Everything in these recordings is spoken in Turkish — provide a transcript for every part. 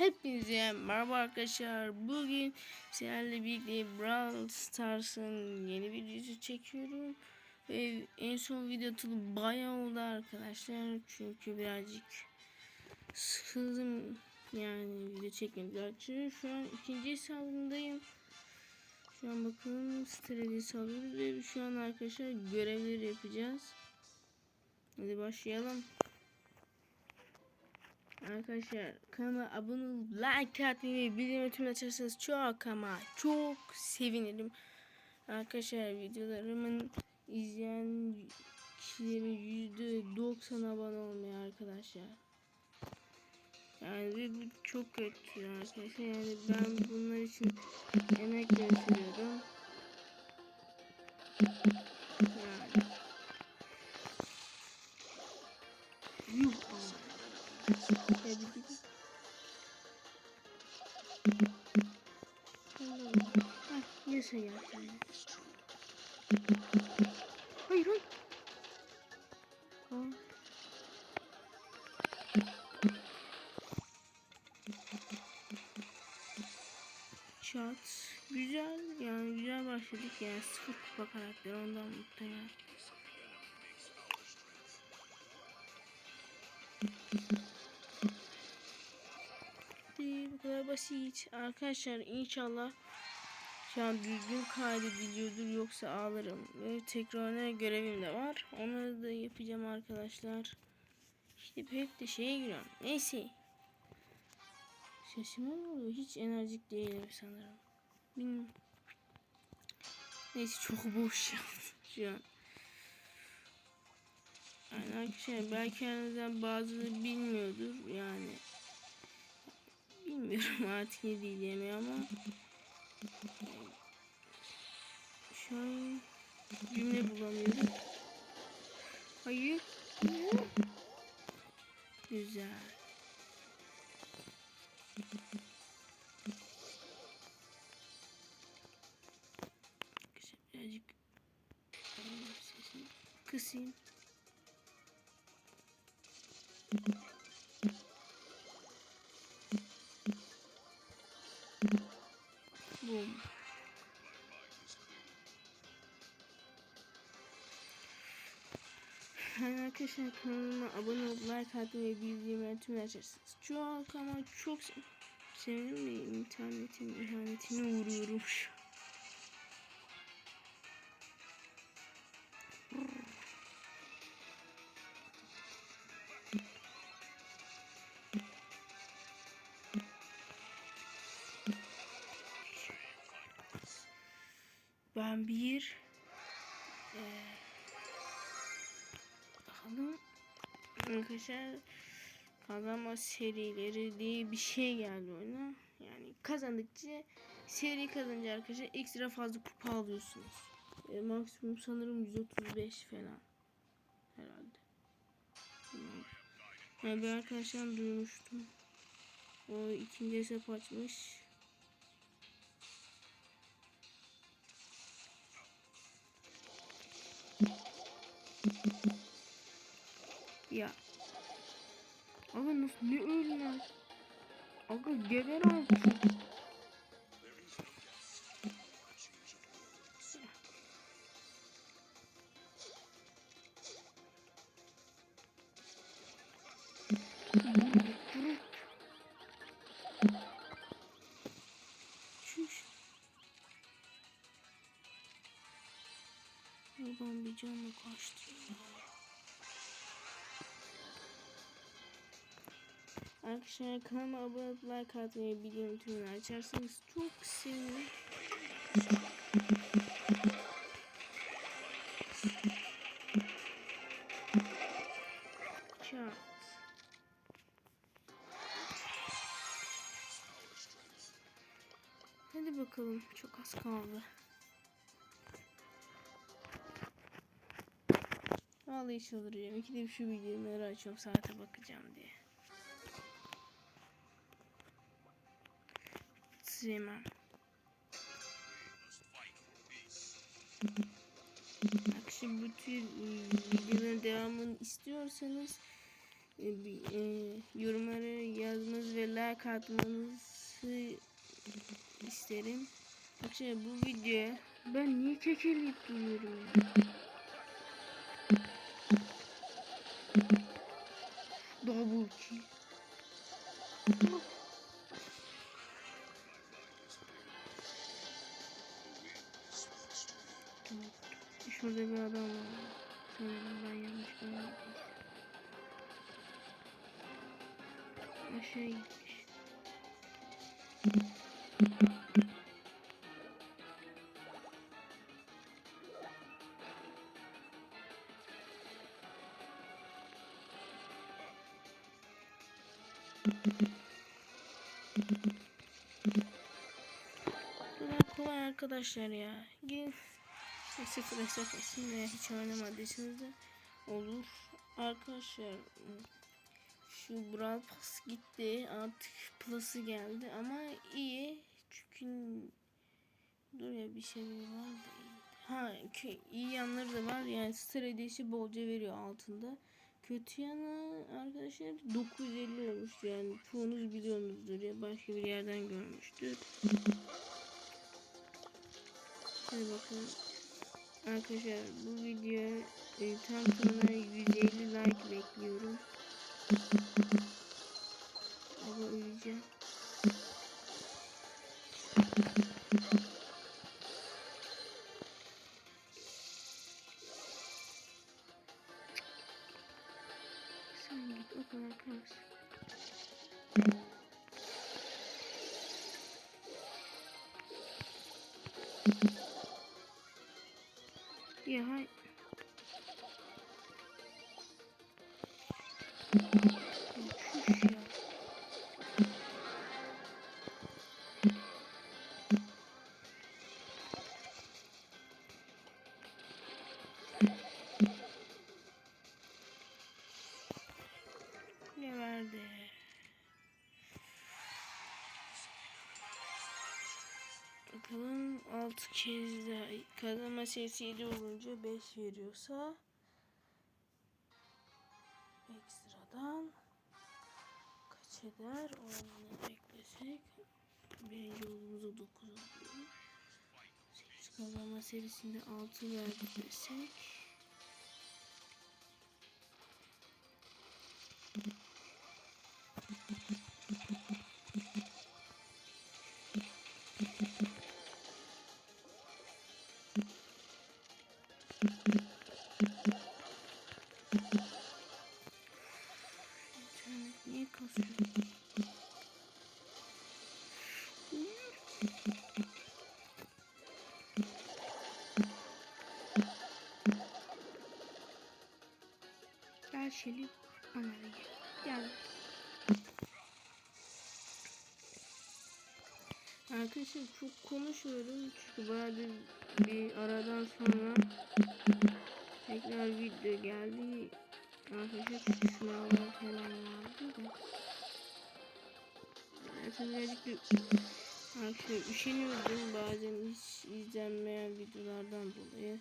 Hepinize merhaba arkadaşlar. Bugün sizlerle birlikte Brawl Stars'ın yeni videosu çekiyorum. Ve en son video atılı bayağı oldu arkadaşlar. Çünkü birazcık sıkıldım. Yani video çekmediler. Çünkü şu an ikinci hesabındayım. Şu an bakalım strateji alıyoruz ve şu an arkadaşlar görevleri yapacağız. Hadi başlayalım. Arkadaşlar kanalıma abone olup like atmayı bildirim tüm açarsanız çok ama çok sevinirim. Arkadaşlar videolarımın izleyen kişilerin yüzde doksan abone olmuyor arkadaşlar. Yani bu çok kötü arkadaşlar. Yani ben bunlar için emek gösteriyorum. Yasa ya. Hayır hayır. Aa. Çat. Güzel yani güzel başladık yani sıfır kupa karakter ondan mutluyum. Bu kadar basit. Arkadaşlar inşallah şu an düzgün kaydediliyordur yoksa ağlarım. Ve tekrarına görevim de var. Onları da yapacağım arkadaşlar. İşte hep de şeye giriyorum. Neyse. Sesime ne oluyor? Hiç enerjik değilim sanırım. Bilmiyorum. Neyse çok boş şu an. Yani arkadaşlar belki aranızdan bazıları bilmiyordur yani. Bilmiyorum artık ne diyeceğimi ama şu an cümle bulamıyorum. Hayır. Güzel. Birazcık kısayım. Arkadaşlar kanalıma abone olup like atmayı ve bildirimleri tüm açarsınız. Çok ama çok se- sevinirim de internetin ihanetine uğruyorum. Ben bir bakalım arkadaşlar kazanma serileri diye bir şey geldi oyuna. Yani kazandıkça seri kazanınca arkadaşlar ekstra fazla kupa alıyorsunuz. E, maksimum sanırım 135 falan herhalde. Yani ben arkadaşlar duymuştum. O ikinci hesap açmış. Ya. Aga nasıl ne lan? Aga geber artık. Çüş. Oradan bir canla kaçtı. Arkadaşlar kanalıma abone olup like atmayı bildirim tümünü açarsanız çok sevinirim. Hadi bakalım çok az kaldı. Vallahi çıldıracağım. İkide bir şu bildirimleri açıyorum saate bakacağım diye. Sevmem. Akşam bu tür e, videoların devamını istiyorsanız e, e, yorumlara yazmanız ve like atmanızı isterim. Arkadaşlar bu videoya ben niye kekeleyip duruyorum ya? Double kill. Şurada bir adam var. Sanırım ben yanlış görmedim. Aşağı gitmiş. Kolay arkadaşlar ya. Gidin sıfır hesap açın veya hiç oynamadıysanız da olur. Arkadaşlar şu Brawl Pass gitti. Artık Plus'ı geldi ama iyi. Çünkü dur ya bir şey var da iyi. Ha iyi yanları da var. Yani star hediyesi bolca veriyor altında. Kötü yanı arkadaşlar 950 olmuş yani çoğunuz biliyorsunuzdur ya başka bir yerden görmüştür. Hadi bakalım. Arkadaşlar bu videoya e, tam tamına 150 like bekliyorum. Ama öleceğim. Ne verdi? Bakalım 6 kez daha kazanma sayısı 7 olunca 5 veriyorsa ekstradan kaç eder? Onu beklesek birinci yolumuzu 9 alıyor. 8 kazanma serisinde 6 verdi desek Bana da gel. Gel. Arkadaşlar çok konuşuyorum çünkü bayağıdır bir aradan sonra tekrar video geldi. Arkadaşlar sınavlar falan vardı da. Tabii birazcık da arkadaşlar üşeniyordum bazen hiç izlenmeyen videolardan dolayı.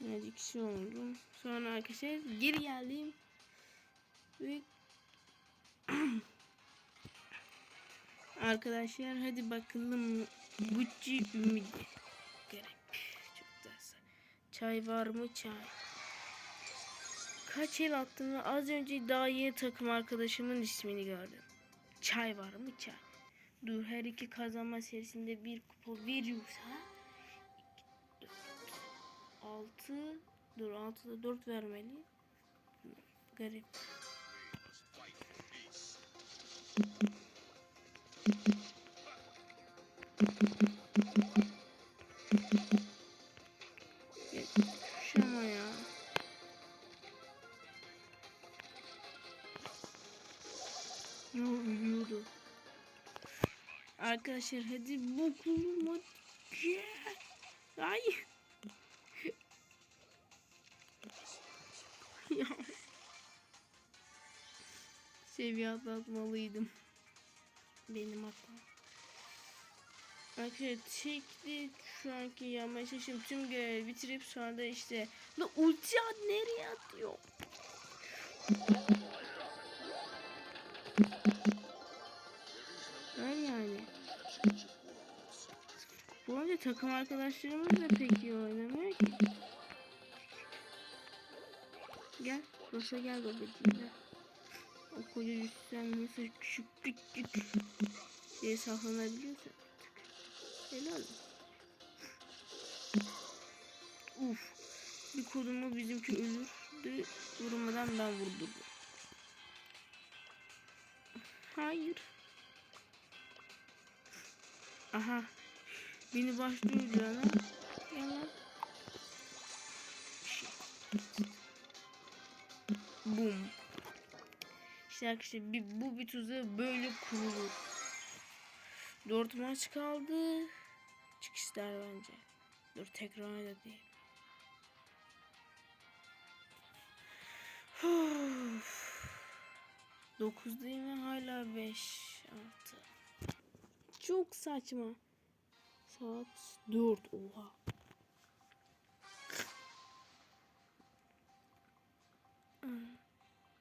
Birazcık şey oldum. Sonra arkadaşlar geri geldim. Ve Arkadaşlar hadi bakalım Gucci Ümidi. Garip. Çok da Çay var mı çay? Kaç el attım ve az önce daha yeni takım arkadaşımın ismini gördüm. Çay var mı çay? Dur her iki kazanma serisinde bir kupa veriyorsa 6 dur 6'da 4 vermeli. Garip. Şama ya. Ne oluyordu? Arkadaşlar hadi bokulum hadi. Ay. ya. Seviye atlatmalıydım. Benim hatam. Arkadaşlar çekti şu anki yanmaya çalıştım. Tüm görevi bitirip sonra da işte. La ulti nereye atıyor? Öyle yani. Bu arada takım arkadaşlarımız da pek iyi oynamıyor ki. Rosa gel babacığım. O koca üstten nasıl küçük küçük diye saklanabiliyorsun artık. Helal. Uf. Bir kodumu bizimki ölürdü. Vurmadan ben vurdum. Hayır. Aha. Beni başlıyor cana. Yalan. Bum. İşte arkadaşlar bu bir tuzağı böyle kurulur. Dört maç kaldı. Çıkışlar bence. Dur tekrar değil. Dokuzdayım ve hala beş, altı. Çok saçma. Saat dört. Oha.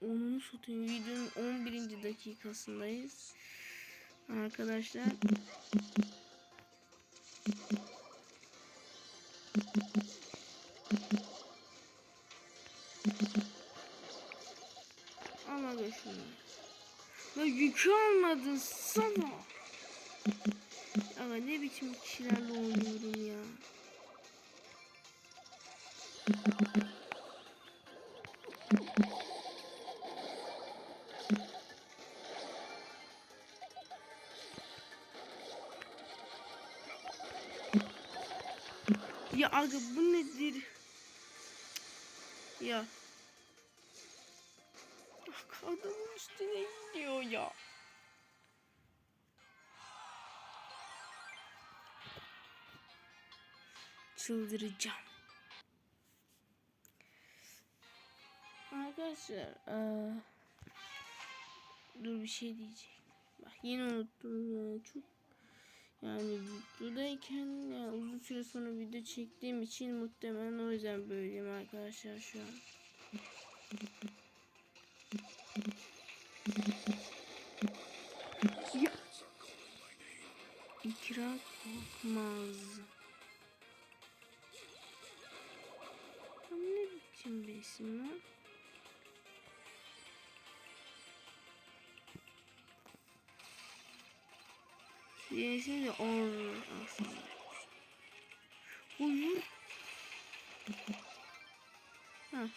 Onu satayım. Videonun 11. dakikasındayız. Arkadaşlar. Ama şunu. Ya yükü almadın sana. Ama ne biçim kişilerle oynuyorum ya. Aga bu nedir? Ya. Ah, Adamın üstüne gidiyor ya. Çıldıracağım. Arkadaşlar eee, dur bir şey diyecek. Bak yine unuttum çok yani videodayken yani uzun süre sonra video çektiğim için muhtemelen o yüzden böyleyim arkadaşlar şu an. İkra korkmaz. Ne biçim bir isim lan? Diğerisi de or aslında. Uyur. Ha.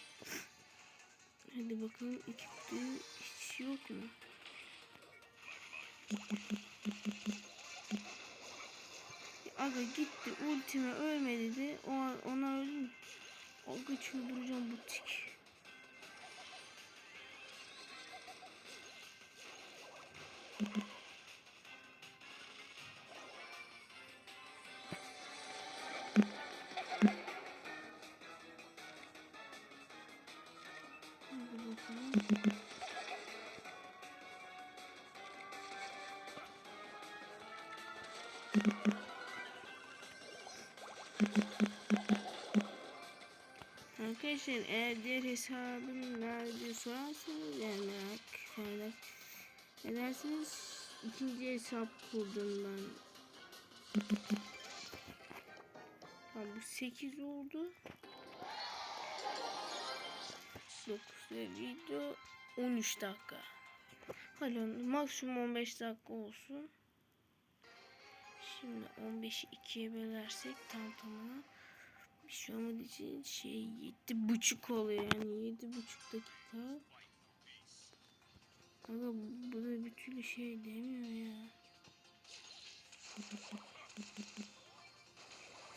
Hadi bakalım kutu hiç yok mu? Aga gitti ultime ölmedi de o ona öldüm. Aga çıldıracağım bu tik. Arkadaşlar eğer hesabım nerede sorarsanız yani merak merak ederseniz ikinci hesap kurdum ben. Tamam bu 8 oldu. 9 ve video 13 dakika. Hadi maksimum 15 dakika olsun. Şimdi 15'i 2'ye bölersek tam tamına şey olmadığı için şey yedi buçuk oluyor yani yedi buçuk dakika. Ama bu da bir türlü şey demiyor ya.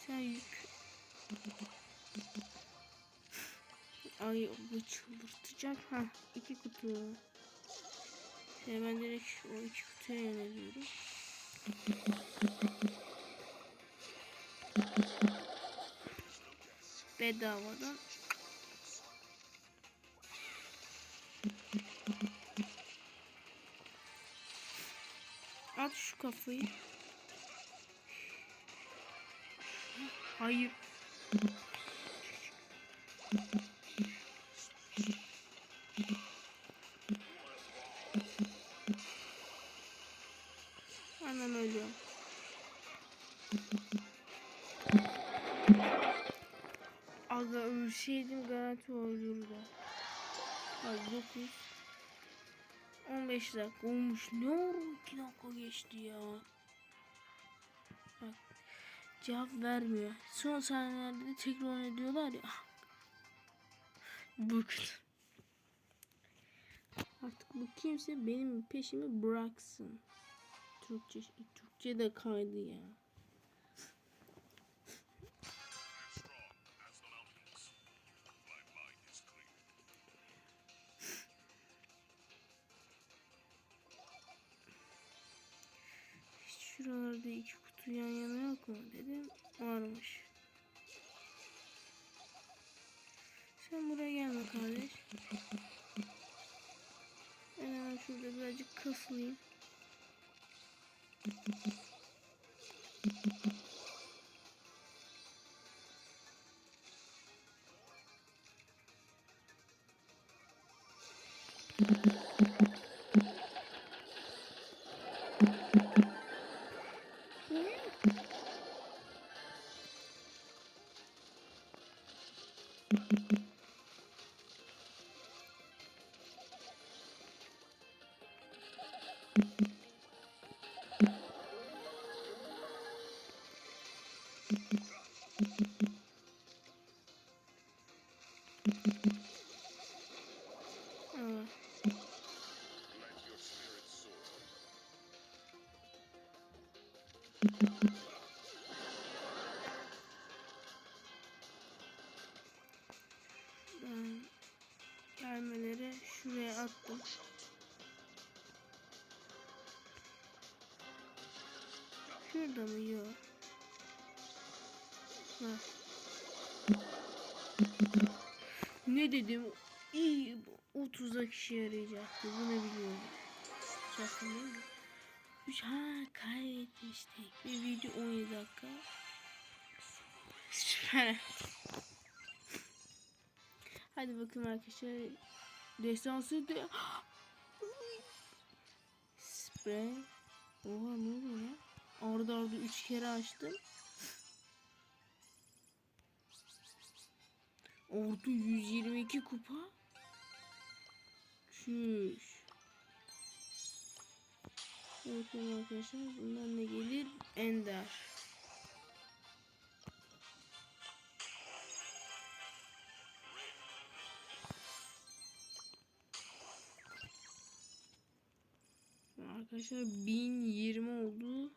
Sen yük. Ay bu çıldırtacak. Ha iki kutu. Ben direkt o iki kutuya yöneliyorum. Bedavadan. At şu kafayı. Hayır 9 15 dakika olmuş. Ne oldu? 2 dakika geçti ya. Bak cevap vermiyor. Son saniyelerde de tekrar oyna diyorlar ya. Bıktım. Artık bu kimse benim peşimi bıraksın. Türkçe, Türkçe de kaydı ya. Şuralarda iki kutu yan yana yok mu dedim. Varmış. Sen buraya gelme kardeş. Ben hemen şurada birazcık kasılayım. Aa, ben gelmeleri şuraya attım. Şurada mı? Yok. Ne dedim? İyi bu 30'a kişi yarayacaktı. Bunu biliyorum. Değil mi? Üç, ha kaybetmiştik. Bir video 17 dakika. Süper. Hadi bakın arkadaşlar. Destansı de... Sprey. Oha ne oluyor lan? Arda arda 3 kere açtım. Ordu 122 kupa. Çüş. Bakın arkadaşlar bundan ne gelir? Ender. Arkadaşlar 1020 oldu.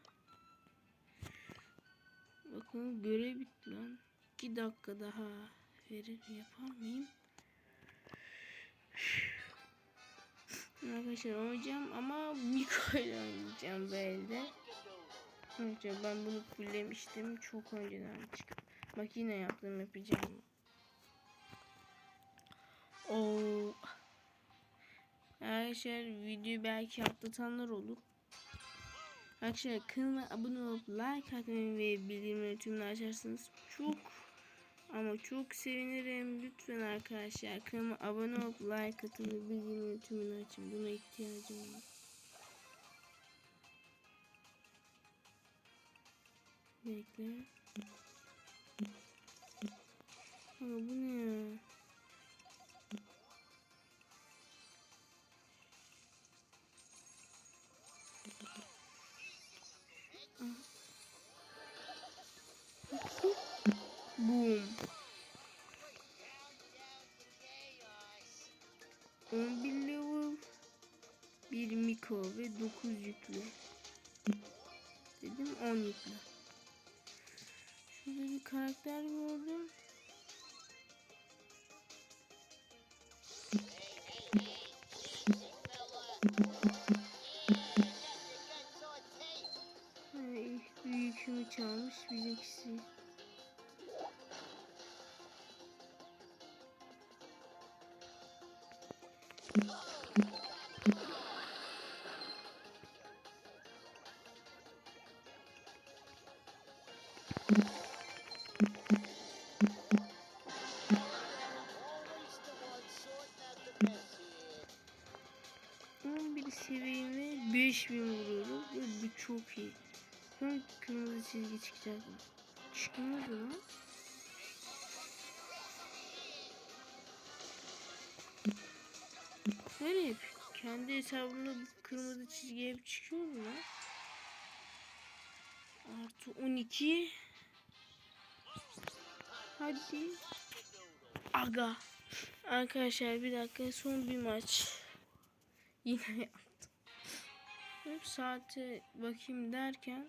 Bakın görev bitti lan. 2 dakika daha verir yapar mıyım? Arkadaşlar oynayacağım ama Miko ile oynayacağım böyle. Arkadaşlar ben bunu fullemiştim çok önceden çıkıp. Bak yaptım yapacağım. Oo. Arkadaşlar videoyu belki atlatanlar olur. Arkadaşlar kanalıma abone olup like atmayı ve bildirimleri tümünü açarsanız çok ama çok sevinirim. Lütfen arkadaşlar kanalıma abone olup like atın ve bildirimleri tümünü açın. Buna ihtiyacım var. Bekle. Ama bu ne ya? Boom. 11 level. Bir Miko ve 9 yüklü. Dedim 10 yüklü. Şurada bir karakter gördüm. Ay, büyükümü çalmış bizimkisi. çok iyi. Böyle kırmızı çizgi çıkacak. Çıkmadı lan. Böyle hep kendi hesabımda kırmızı çizgi hep çıkıyor mu lan? Artı 12. Hadi. Aga. Arkadaşlar bir dakika son bir maç. Yine hep saate bakayım derken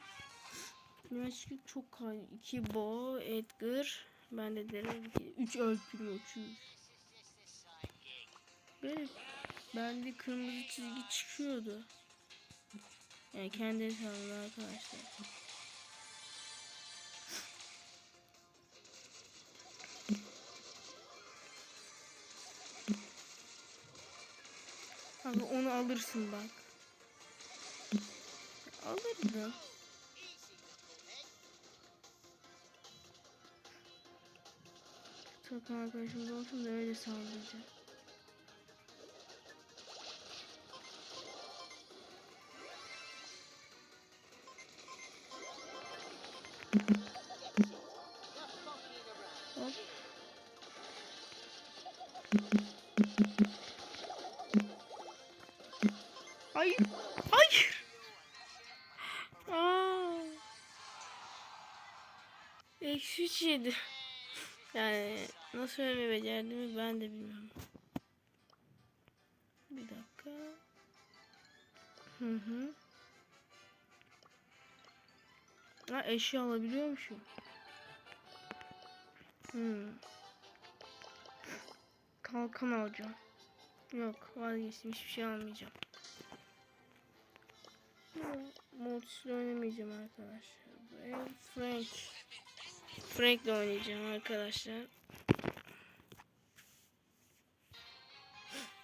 maç çok kay. 2 Bo, Edgar. Ben de derim ki 3 El Primo çüz. Böyle bende kırmızı çizgi çıkıyordu. Yani kendi hesabımda arkadaşlar. Abi onu alırsın bak. Alırdım. Takım arkadaşımız olsun da öyle saldıracağım. Hop. Hayır. Eksi üç yedi. Yani nasıl ölme becerdiğimi ben de bilmiyorum. Bir dakika. Hı hı. Ha eşya alabiliyormuşum. Hmm. Kalkan alacağım. Yok vazgeçtim hiçbir şey almayacağım. Multis'le oynamayacağım arkadaşlar. Frank. Frank'le oynayacağım arkadaşlar.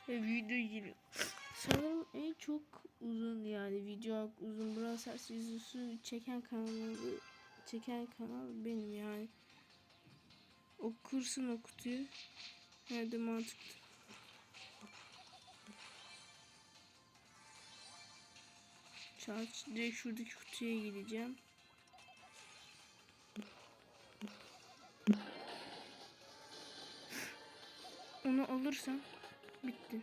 Video giriyor. Sanırım en çok uzun yani video uzun Brawl videosu çeken kanalı çeken kanal benim yani. Okursun o kutuyu. Nerede mantıklı. Çarç direkt şuradaki kutuya gideceğim. Onu alırsam bitti.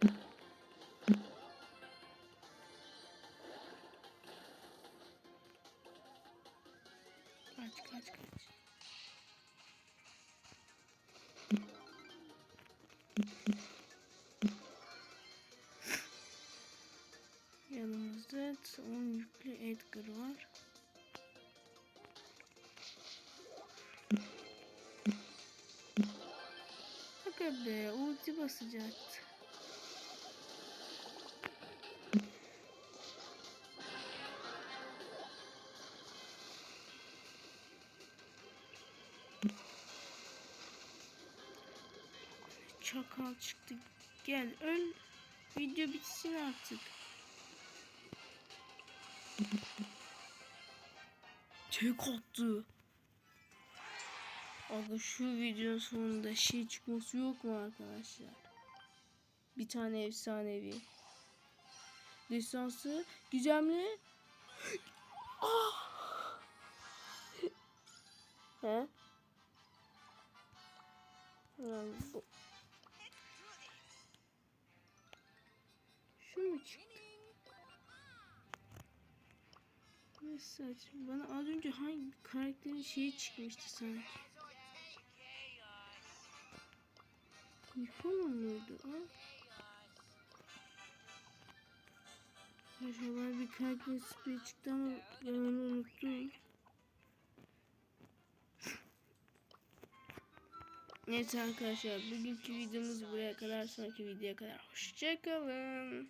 Kaç kaç kaç. Yanımızda 10 yüklü Edgar var. Ulti basacaktı. Çakal çıktı. Gel öl. Video bitsin artık. Tek attı. Aga şu videonun sonunda şey çıkması yok mu arkadaşlar? Bir tane efsanevi. Lisansı gizemli. Ah! He? Yani bu. Şu mu çıktı? Ne. Bana az önce hangi karakterin şeyi çıkmıştı sanki. Mıydı o? Acaba bir karakter sprey çıktı ama ben onu unuttum. Neyse arkadaşlar bugünkü videomuz buraya kadar sonraki videoya kadar hoşçakalın.